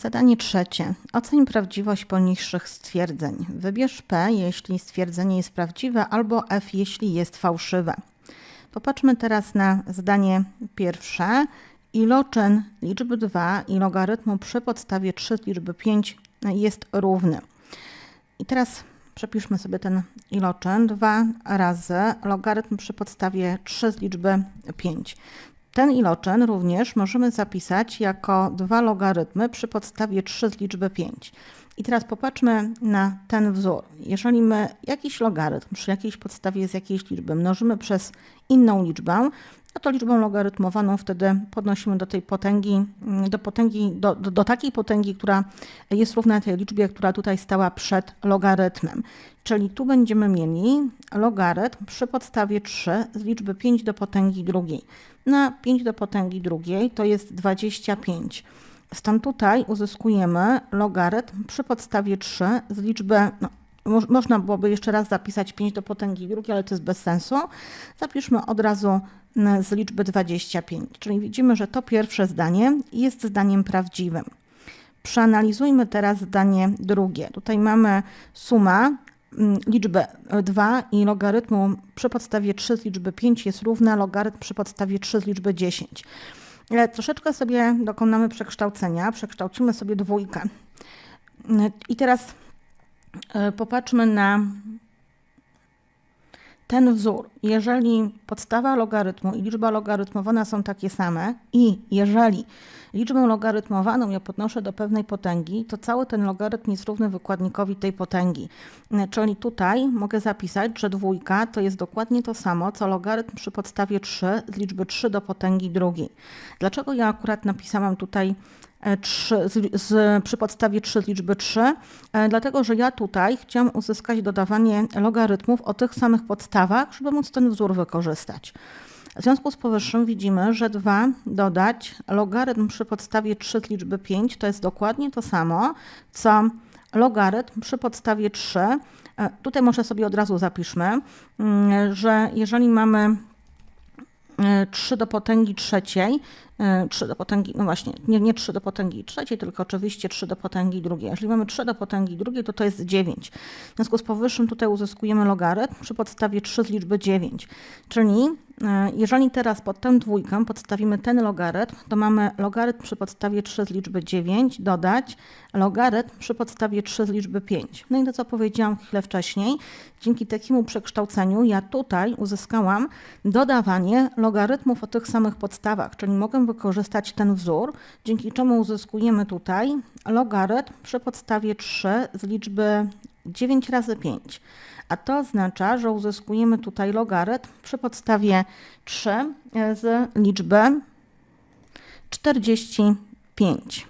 Zadanie trzecie. Oceń prawdziwość poniższych stwierdzeń. Wybierz P, jeśli stwierdzenie jest prawdziwe, albo F, jeśli jest fałszywe. Popatrzmy teraz na zdanie pierwsze. Iloczyn liczby 2 i logarytmu przy podstawie 3 z liczby 5 jest równy. I teraz przepiszmy sobie ten iloczyn. 2 razy logarytm przy podstawie 3 z liczby 5. Ten iloczyn również możemy zapisać jako dwa logarytmy przy podstawie 3 z liczby 5. I teraz popatrzmy na ten wzór. Jeżeli my jakiś logarytm przy jakiejś podstawie z jakiejś liczby mnożymy przez inną liczbę, no to liczbą logarytmowaną wtedy podnosimy do tej potęgi, do potęgi, do, do, do, takiej potęgi, która jest równa tej liczbie, która tutaj stała przed logarytmem. Czyli tu będziemy mieli logarytm przy podstawie 3 z liczby 5 do potęgi drugiej. Na 5 do potęgi drugiej to jest 25. Stąd tutaj uzyskujemy logarytm przy podstawie 3 z liczby, no, można byłoby jeszcze raz zapisać 5 do potęgi drugiej, ale to jest bez sensu. Zapiszmy od razu z liczby 25. Czyli widzimy, że to pierwsze zdanie jest zdaniem prawdziwym. Przeanalizujmy teraz zdanie drugie. Tutaj mamy suma liczby 2 i logarytmu przy podstawie 3 z liczby 5 jest równa logarytm przy podstawie 3 z liczby 10. Troszeczkę sobie dokonamy przekształcenia. Przekształcimy sobie dwójkę. I teraz popatrzmy na ten wzór, jeżeli podstawa logarytmu i liczba logarytmowana są takie same i jeżeli liczbę logarytmowaną ja podnoszę do pewnej potęgi, to cały ten logarytm jest równy wykładnikowi tej potęgi. Czyli tutaj mogę zapisać, że dwójka to jest dokładnie to samo, co logarytm przy podstawie 3 z liczby 3 do potęgi drugiej. Dlaczego ja akurat napisałam tutaj 3, e, z, z, przy podstawie 3 z liczby 3, e, dlatego że ja tutaj chciałam uzyskać dodawanie logarytmów o tych samych podstawach, żeby móc ten wzór wykorzystać. W związku z powyższym widzimy, że 2 dodać logarytm przy podstawie 3 z liczby 5 to jest dokładnie to samo, co logarytm przy podstawie 3. E, tutaj może sobie od razu zapiszmy, mm, że jeżeli mamy 3 do potęgi trzeciej, 3 do potęgi, no właśnie, nie, nie 3 do potęgi trzeciej, tylko oczywiście 3 do potęgi drugiej. Jeżeli mamy 3 do potęgi drugiej, to to jest 9. W związku z powyższym tutaj uzyskujemy logarytm przy podstawie 3 z liczby 9. Czyli E, jeżeli teraz pod tę dwójkę podstawimy ten logarytm, to mamy logarytm przy podstawie 3 z liczby 9 dodać logarytm przy podstawie 3 z liczby 5. No i to, co powiedziałam chwilę wcześniej, dzięki takiemu przekształceniu ja tutaj uzyskałam dodawanie logarytmów o tych samych podstawach, czyli mogę wykorzystać ten wzór, dzięki czemu uzyskujemy tutaj logarytm przy podstawie 3 z liczby 9 razy 5 a to oznacza, że uzyskujemy tutaj logarytm przy podstawie 3 e, z liczby 45.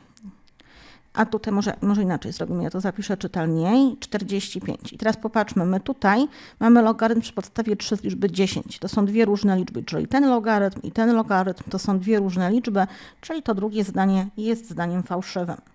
A tutaj może, może inaczej zrobimy, ja to zapiszę czytelniej, 45. I teraz popatrzmy, my tutaj mamy logarytm przy podstawie 3 z liczby 10. To są dwie różne liczby, czyli ten logarytm i ten logarytm to są dwie różne liczby, czyli to drugie zdanie jest zdaniem fałszywym.